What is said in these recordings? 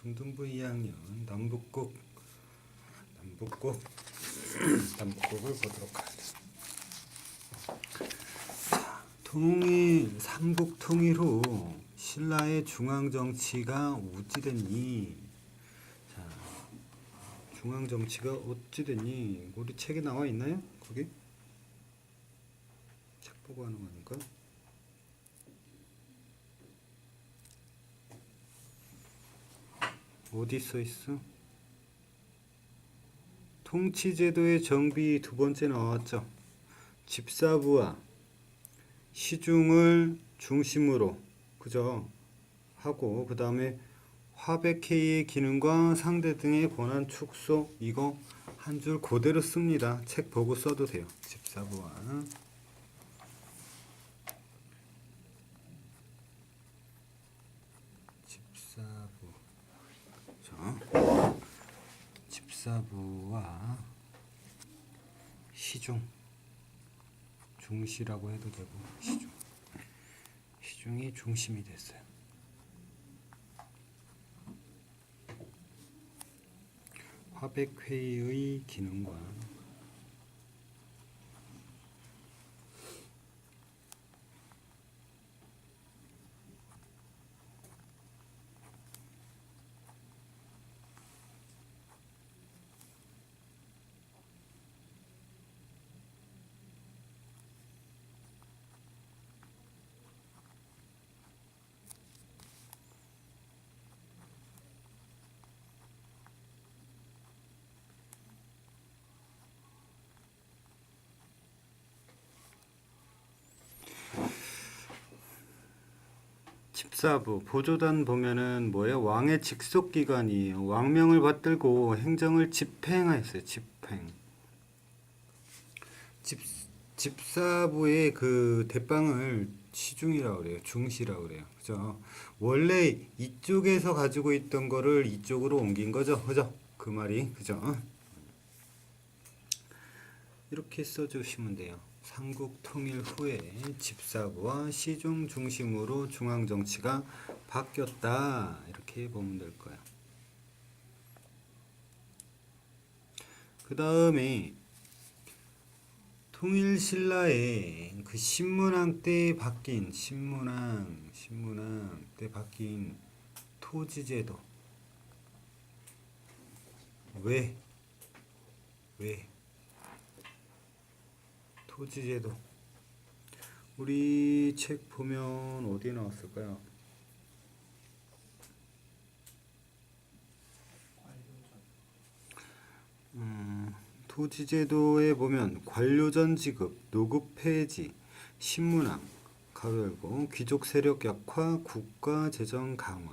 중등부 2학년 남북국 남북국 남북국을 보도록 하겠습니다. 자, 통일 삼국 통일 후 신라의 중앙 정치가 어찌 됐니? 자, 중앙 정치가 어찌 됐니? 우리 책에 나와 있나요? 거기? 책 보고 하는 거니까. 어디 써 있어? 통치제도의 정비 두 번째 나왔죠. 집사부와 시중을 중심으로 그죠? 하고 그 다음에 화백회의의 기능과 상대 등의 권한 축소 이거 한 줄 그대로 씁니다. 책 보고 써도 돼요. 집사부와 집사부 자, 집사부와 시중 중시라고 해도 되고 시중 시중이 중심이 됐어요. 화백회의의 기능과 집사부 보조단 보면은 뭐예요? 왕의 직속 기관이에요. 왕명을 받들고 행정을 집행하였어요. 집행. 집 집사부의 그 대빵을 시중이라고 그래요. 중시라고 그래요. 그죠? 원래 이쪽에서 가지고 있던 거를 이쪽으로 옮긴 거죠. 그죠? 그 말이 그죠? 이렇게 써 주시면 돼요. 삼국 통일 후에 집사부와 시중 중심으로 중앙 정치가 바뀌었다 이렇게 보면 될 거야. 그 다음에 통일 신라의 그 신문왕 때 바뀐 신문왕 신문왕 때 바뀐 토지제도 왜 왜? 토지제도 우리 책 보면 어디에 나왔을까요? 음, 토지제도에 보면 관료전 지급, 노급 폐지, 신문왕, 가열고 귀족 세력 약화, 국가 재정 강화,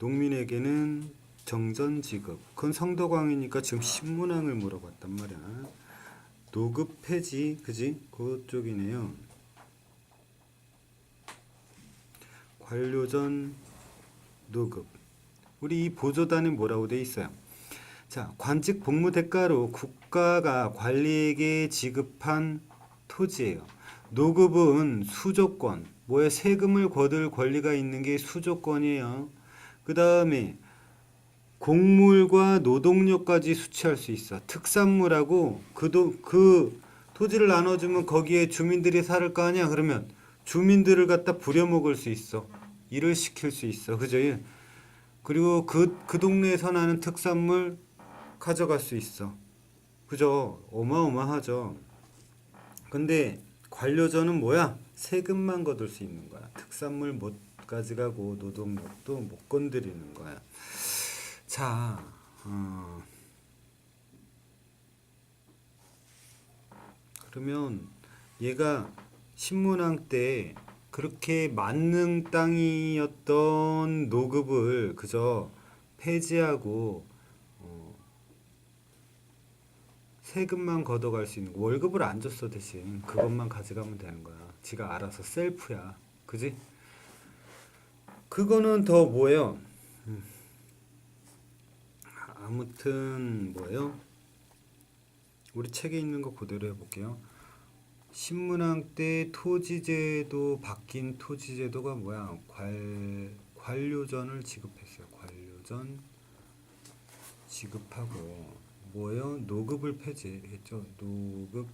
농민에게는 정전 지급. 그건 성도광이니까 지금 신문왕을 물어봤단 말이야. 노급 폐지 그지 그쪽이네요. 관료전 노급 우리 이 보조단은 뭐라고 돼 있어요? 자 관직 복무 대가로 국가가 관리에게 지급한 토지예요. 노급은 수조권 뭐에 세금을 거둘 권리가 있는 게 수조권이에요. 그 다음에 곡물과 노동력까지 수취할 수 있어. 특산물하고 그, 도, 그 토지를 나눠주면 거기에 주민들이 살을 거 아니야? 그러면 주민들을 갖다 부려먹을 수 있어. 일을 시킬 수 있어. 그죠? 그리고 그, 그 동네에서 나는 특산물 가져갈 수 있어. 그죠? 어마어마하죠. 근데 관료전은 뭐야? 세금만 거둘 수 있는 거야. 특산물 못 가져가고 노동력도 못 건드리는 거야. 자, 어, 그러면 얘가 신문왕 때 그렇게 만능 땅이었던 노급을 그저 폐지하고 어, 세금만 걷어갈 수 있는 거. 월급을 안 줬어 대신 그것만 가져가면 되는 거야. 지가 알아서 셀프야, 그지? 그거는 더 뭐예요? 아무튼 뭐예요? 우리 책에 있는 거 그대로 해볼게요. 신문왕 때 토지제도 바뀐 토지제도가 뭐야? 관 관료전을 지급했어요. 관료전. 지급하고 뭐요? 노급을 폐지했죠. 노급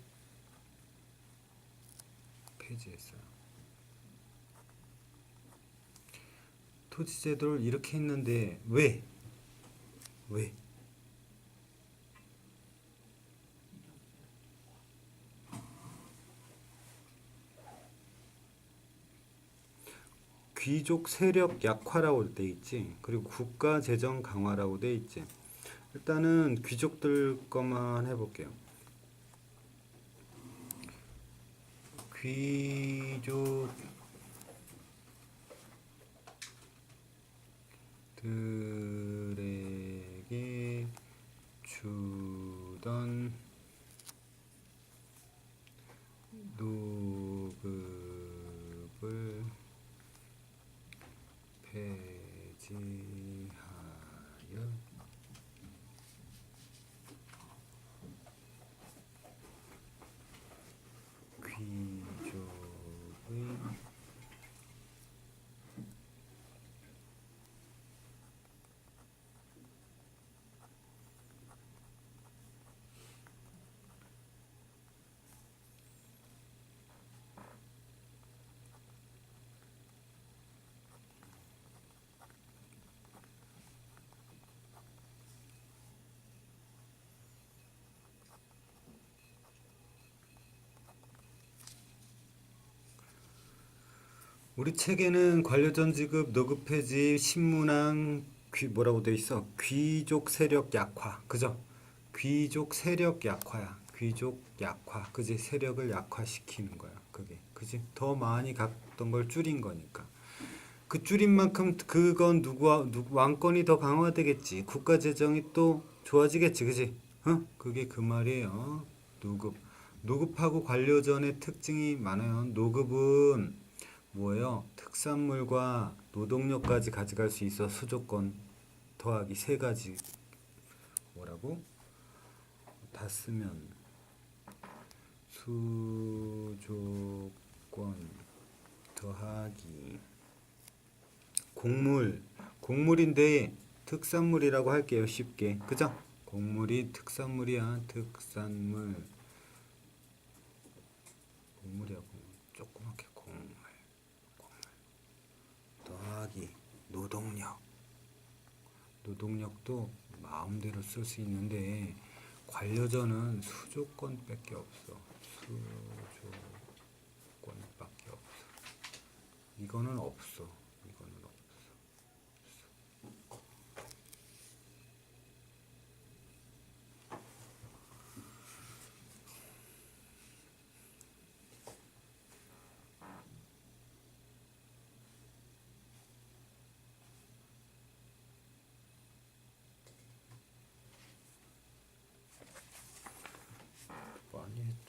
폐지했어요. 토지 제도를 이렇게 했는데 왜? 왜? 귀족 세력 약화라고 돼 있지. 그리고 국가 재정 강화라고 돼 있지. 일단은 귀족들 것만 해볼게요. 귀족 들에게 주던 노급을 폐지하여 귀족의 우리 책에는 관료전 지급, 노급 폐지, 신문항, 귀 뭐라고 돼 있어? 귀족 세력 약화, 그죠? 귀족 세력 약화야. 귀족 약화, 그지? 세력을 약화시키는 거야. 그게, 그지? 더 많이 갖던 걸 줄인 거니까. 그 줄인 만큼 그건 누구와 누구 왕권이 더 강화되겠지. 국가 재정이 또 좋아지겠지, 그지? 어? 그게 그 말이에요. 노급. 노급하고 관료전의 특징이 많아요. 노급은 뭐예요? 특산물과 노동력까지 가져갈 수 있어 수조건 더하기 세 가지 뭐라고? 다 쓰면 수조건 더하기 곡물 곡물인데 특산물이라고 할게요 쉽게 그죠? 곡물이 특산물이야 특산물 곡물이야 곡물 조그맣게 곡물 더하기 노동력. 노동력도 마음대로 쓸 수 있는데 관료전은 수조건밖에 없어. 수조건밖에 없어. 이거는 없어. 이거는 없어 많이 했지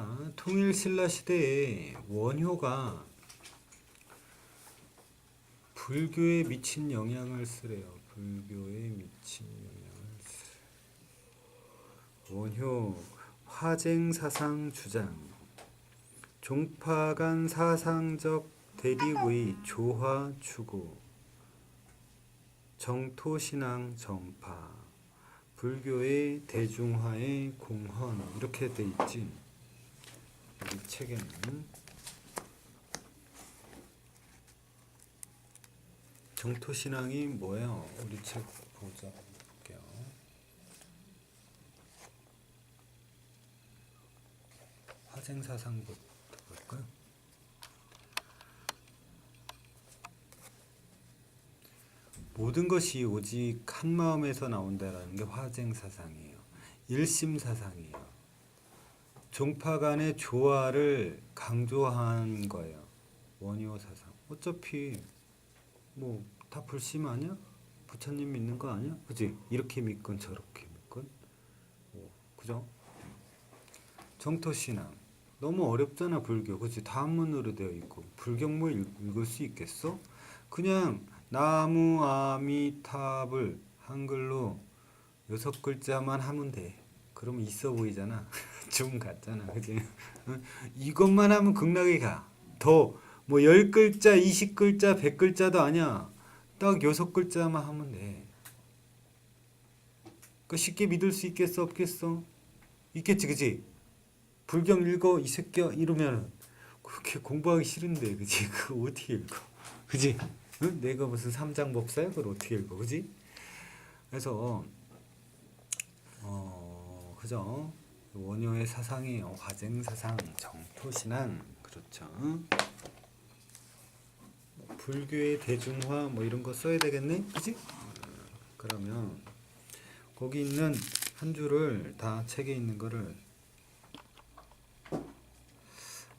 자, 통일 신라 시대에 원효가 불교에 미친 영향을 쓰래요. 불교에 미친 영향을 쓰. 원효 화쟁 사상 주장. 종파 간 사상적 대립의 조화 추구. 정토 신앙 전파. 불교의 대중화의 공헌 이렇게 돼 있지. 이 책에는 정토 신앙이 뭐예요? 우리 책 보자 볼게요. 화생 사상부터 볼까요? 모든 것이 오직 한 마음에서 나온다라는 게 화쟁 사상이에요. 일심 사상이에요. 종파 간의 조화를 강조한 거예요. 원효 사상. 어차피 뭐 다 불심 아니야? 부처님 믿는 거 아니야? 그지? 이렇게 믿건 저렇게 믿건. 뭐, 그죠? 정토 신앙. 너무 어렵잖아 불교. 그지? 다 한문으로 되어 있고 불경물 읽- 읽을 수 있겠어? 그냥 나무 아미탑을 한글로 여섯 글자만 하면 돼. 그러면 있어 보이잖아. 좀 같잖아. 그지? 응? 이것만 하면 극락에 가. 더, 뭐, 열 글자, 이십 글자, 백 글자도 아니야. 딱 여섯 글자만 하면 돼. 그 쉽게 믿을 수 있겠어, 없겠어? 있겠지, 그지? 불경 읽어, 이 새끼야, 이러면 그렇게 공부하기 싫은데, 그지? 그거 어떻게 읽어? 그지? 응? 내가 무슨 삼장 법사야? 그걸 어떻게 읽어? 그지? 그래서 어 그죠? 원효의 사상이 화쟁 사상, 정토 신앙 그렇죠. 뭐 불교의 대중화 뭐 이런 거 써야 되겠네, 그지? 그러면 거기 있는 한 줄을 다 책에 있는 거를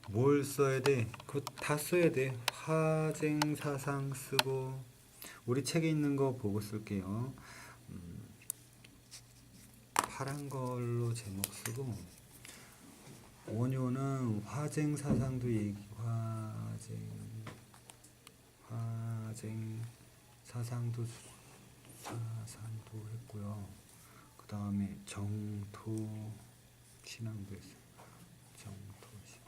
뭘 써야 돼? 그거 다 써야 돼. 화쟁 사상 쓰고 우리 책에 있는 거 보고 쓸게요. 음, 파란 걸로 제목 쓰고 원효는 화쟁 사상도 얘기 화쟁 화쟁 사상도 사상도 했고요. 그 다음에 정토 신앙도 했어요. 정토 신앙.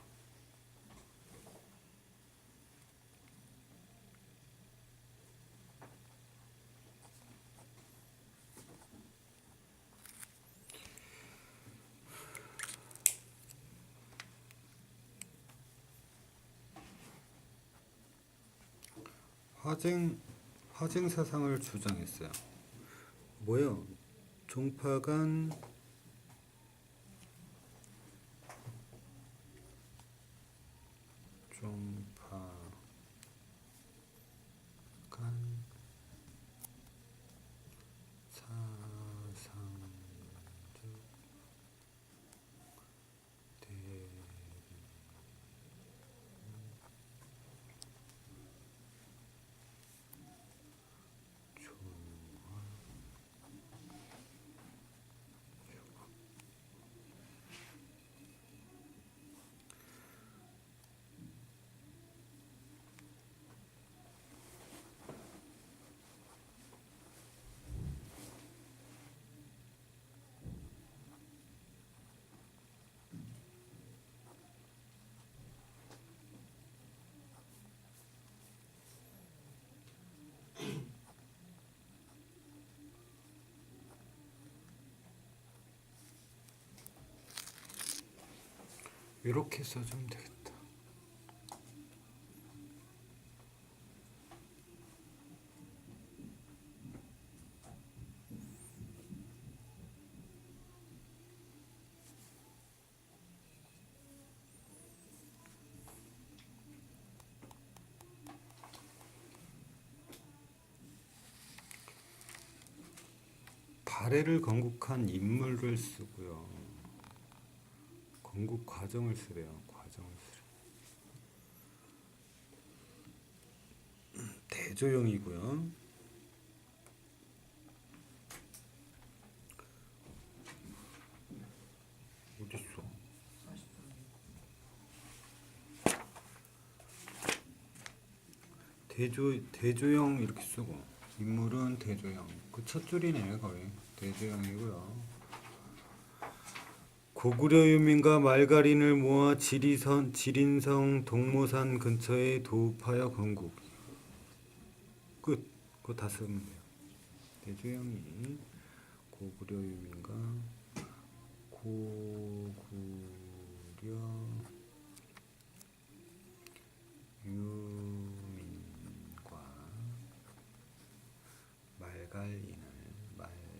화쟁 화쟁 사상을 주장했어요. 뭐요? 종파 간 종파간 사상주 대 이렇게 써주면 되겠다. 발해를 건국한 인물을 쓰고요. 건국 과정을 쓰래요. 과정을 쓰래. 있어? 대조 대조영 이렇게 쓰고 인물은 대조영. 그첫 줄이네 거의 대조영이고요. 고구려 유민과 말가린을 모아 지리선, 지린성 동모산 근처에 도읍하여 건국. 끝. 그거 다 쓰면 돼요. 대주영이 고구려 유민과 고구려 유민과 말갈인을 말갈인을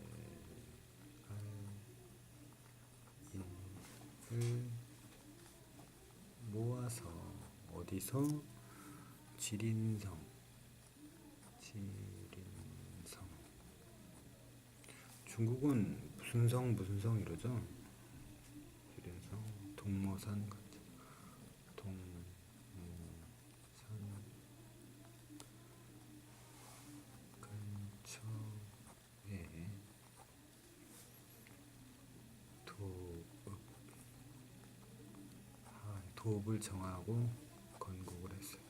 모아서 어디서 지린성. 지린성. 중국은 무슨 성 무슨 성 이러죠? 지린성 동모산 동모산. 근처에 도읍. 아, 도읍을 정하고 건국을 했어요.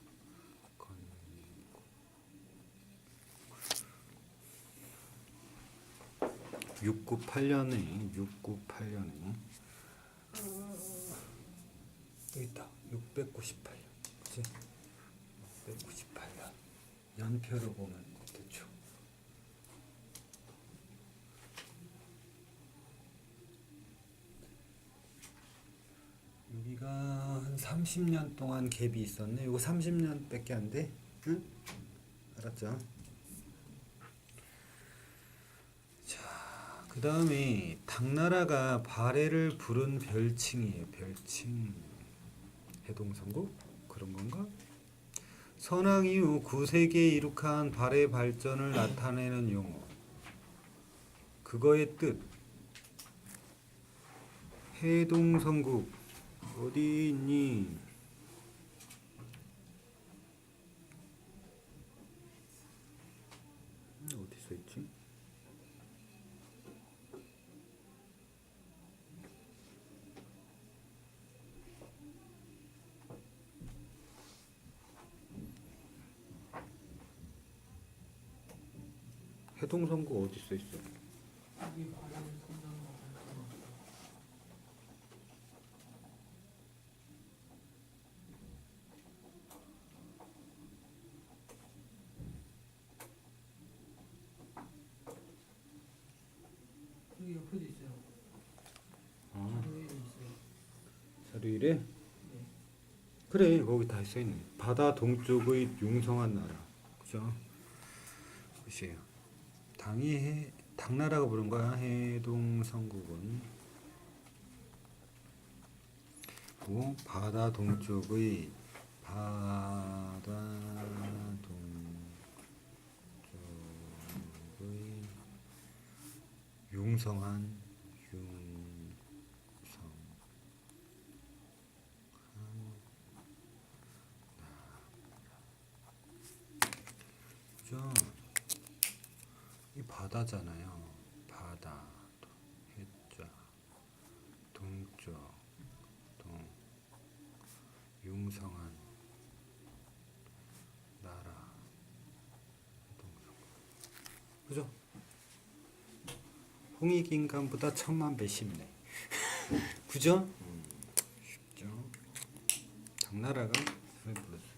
건국 698년에 698년에 여기 있다. 698년. 그치? 698년. 연표로 보면 대충. 여기가 한 30년 동안 갭이 있었네. 이거 30년밖에 안 돼. 응? 알았죠? 자, 그 다음에 당나라가 발해를 부른 별칭이에요. 별칭. 해동성국 그런 건가? 선왕 이후 9세기에 이룩한 발해 발전을 나타내는 용어. 그거의 뜻. 해동성국 어디 있니? 음, 어디 써 있지? 해동성국 어디 써 있어? 여기 옆에도 있어요. 아, 자료에도 있어요. 자료 이래? 네. 그래 거기 다 써 있네. 바다 동쪽의 융성한 나라, 그죠? 글쎄요. 당이 해, 당나라가 부른 거야. 해동성국은 고 바다 동쪽의 바다 동쪽의 융성한 융성 그죠? 이 바다잖아요. 바다, 도- 해자, 동쪽, 동, 융성한 나라, 동성. 그죠? 홍익인간보다 천만 배 쉽네. 그죠? 음, 쉽죠. 당나라가 그래 불렀어.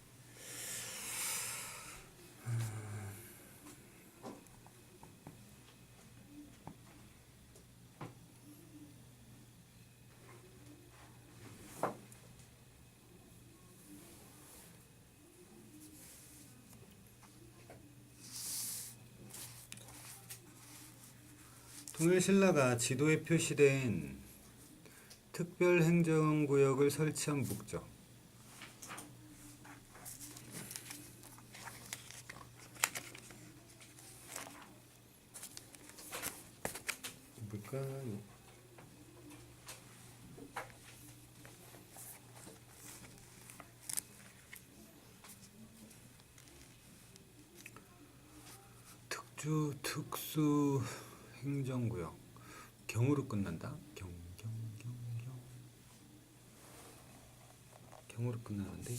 통일신라가 지도에 표시된 특별행정구역을 설치한 목적. 뭘까요? 특주 특수 행정구역 경으로 끝난다. 경, 경, 경, 경. 경으로 끝나는데.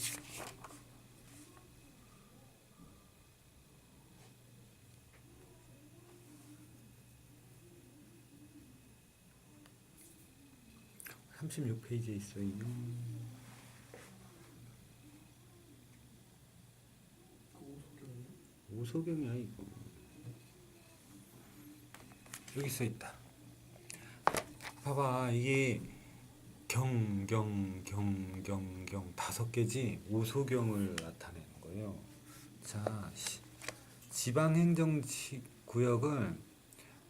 삼십육 페이지에 있어요. 그? 오소경이야 이거. 여기 써 있다. 봐봐 이게 경경 경경경 다섯 개지 오소경을 나타내는 거예요. 자 시- 지방행정구역을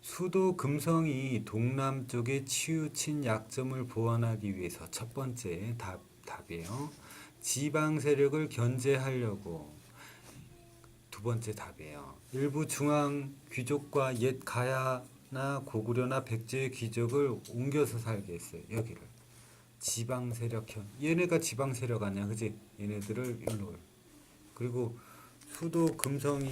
수도 금성이 동남쪽에 치우친 약점을 보완하기 위해서 첫 번째 답 답이에요. 지방 세력을 견제하려고 두 번째 답이에요. 일부 중앙 귀족과 옛 가야 나 고구려나 백제의 귀족을 옮겨서 살게 했어요. 여기를 지방 세력형. 얘네가 지방 세력 아니야, 그지? 얘네들을 일로. 그리고 수도 금성이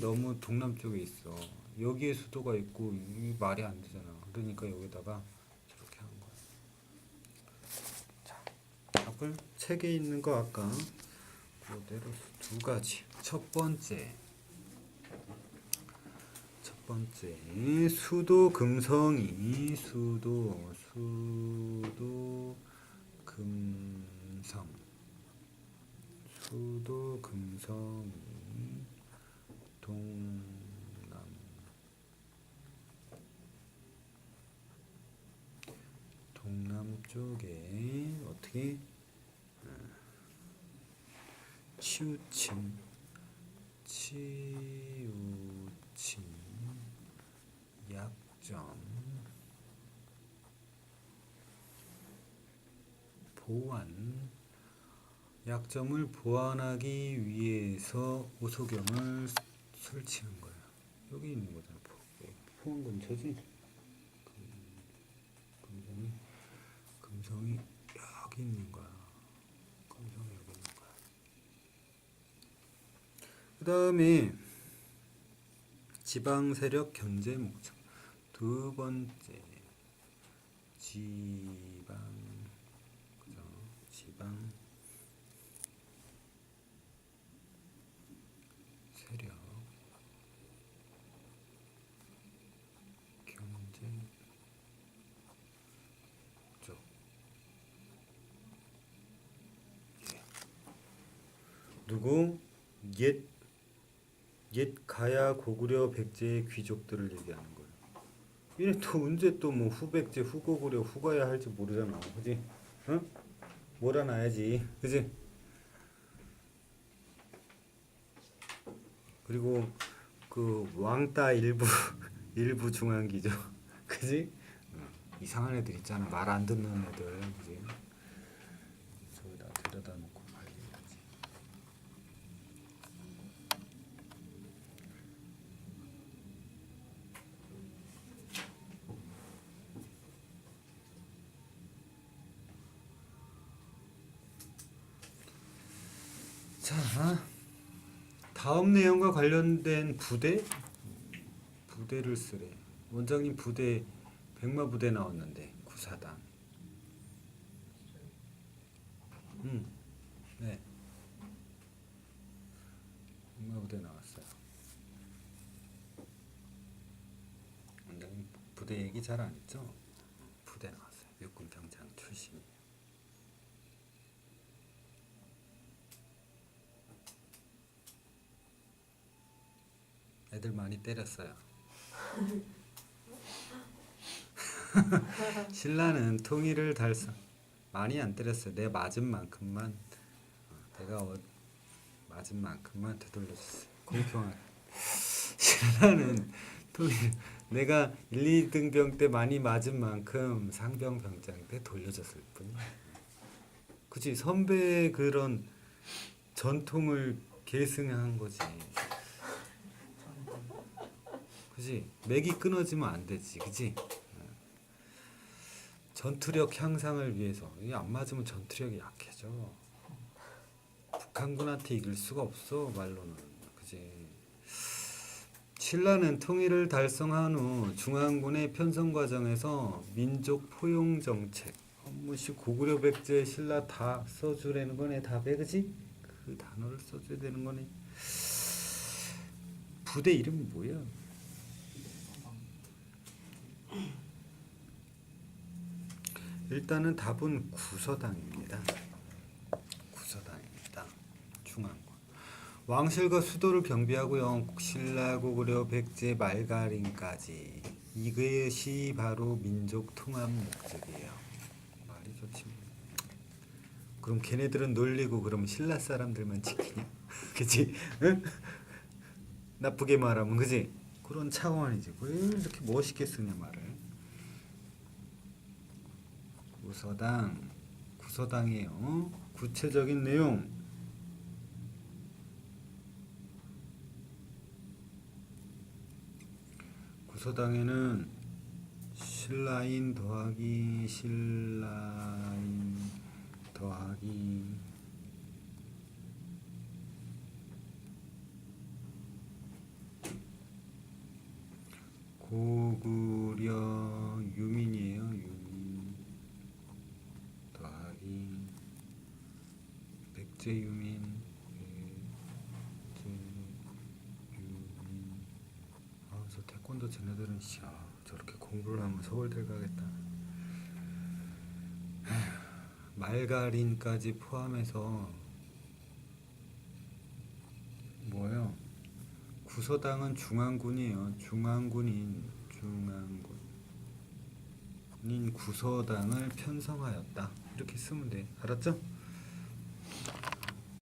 너무 동남쪽에 있어. 여기에 수도가 있고 이 말이 안 되잖아. 그러니까 여기다가 저렇게 한 거야. 자, 답을 책에 있는 거 아까 그대로 두 가지. 첫 번째, 첫 번째 수도 금성이 수도 수도 금성. 수도 금성이 동남. 동남쪽에 어떻게? 어, 치우침 치우침 약점 보완 약점을 보완하기 위해서 오소경을 설치한 거야. 여기 있는 거잖아. 포, 포항 근처지. 금- 금성이 금성이 여기 있는 거야. 금성이 여기 있는 거야. 그 다음에 지방 세력 견제 목적 두 번째. 지방. 그죠? 지방. 세력. 경제. 목적 예. 누구? 옛, 옛 가야 고구려 백제의 귀족들을 얘기하는 거예요. 얘네 또 언제 또 뭐 후백제, 후고구려, 후가야 할지 모르잖아, 그지? 응? 몰아놔야지, 그지? 그리고 그 왕따 일부 일부 중앙기죠, 그지? 응. 이상한 애들 있잖아, 말 안 듣는 애들, 그지? 저기다 데려다 놓고 관리해야지. 자, 다음 내용과 관련된 부대 부대를 쓰래. 원장님 부대 백마 부대 나왔는데 구사단. 음, 네. 백마 부대 나왔어요. 원장님 부대 얘기 잘 안 했죠? 부대 나왔어요. 육군 병장 출신이. 애들 많이 때렸어요. 신라는 통일을 달성 많이 안 때렸어요. 내 맞은 만큼만 어, 내가 어, 맞은 만큼만 되돌려줬어요. 공평하게. 신라는 통일 내가 1, 2등병 때 많이 맞은 만큼 상병 병장 때 돌려줬을 뿐이야. 그치 선배의 그런 전통을 계승한 거지. 그지? 맥이 끊어지면 안 되지 그지? 전투력 향상을 위해서. 이게 안 맞으면 전투력이 약해져. 북한군한테 이길 수가 없어 말로는. 그지? 신라는 통일을 달성한 후 중앙군의 편성 과정에서 민족 포용 정책. 업무시 고구려 백제 신라 다 써주라는 거네 답에 그지? 그 단어를 써줘야 되는 거네. 부대 이름이 뭐야? 일단은 답은 구서당입니다. 구서당입니다. 중앙군. 왕실과 수도를 경비하고요. 신라, 고구려, 백제, 말가림까지 이것이 바로 민족 통합 목적이에요. 말이 좋지. 뭐. 그럼 걔네들은 놀리고 그러면 신라 사람들만 지키냐? 그치? 응? 나쁘게 말하면 그지? 그런 차원이지. 왜 이렇게 멋있게 쓰냐 말을. 구서당 구서당이에요. 구체적인 내용 구서당에는 신라인 더하기 신라인 더하기 고구려 유민이에요 유민 더하기 백 제 유민 백제 유민 아저 태권 태권도 쟤네들은 씨, 아, 저렇게 공부를 하면 서울대 가겠다. 말가린까지 포함해서 뭐예요? 구서당은 중앙군이에요. 중앙군인 중앙군. 인 구서당을 편성하였다. 이렇게 쓰면 돼. 알았죠?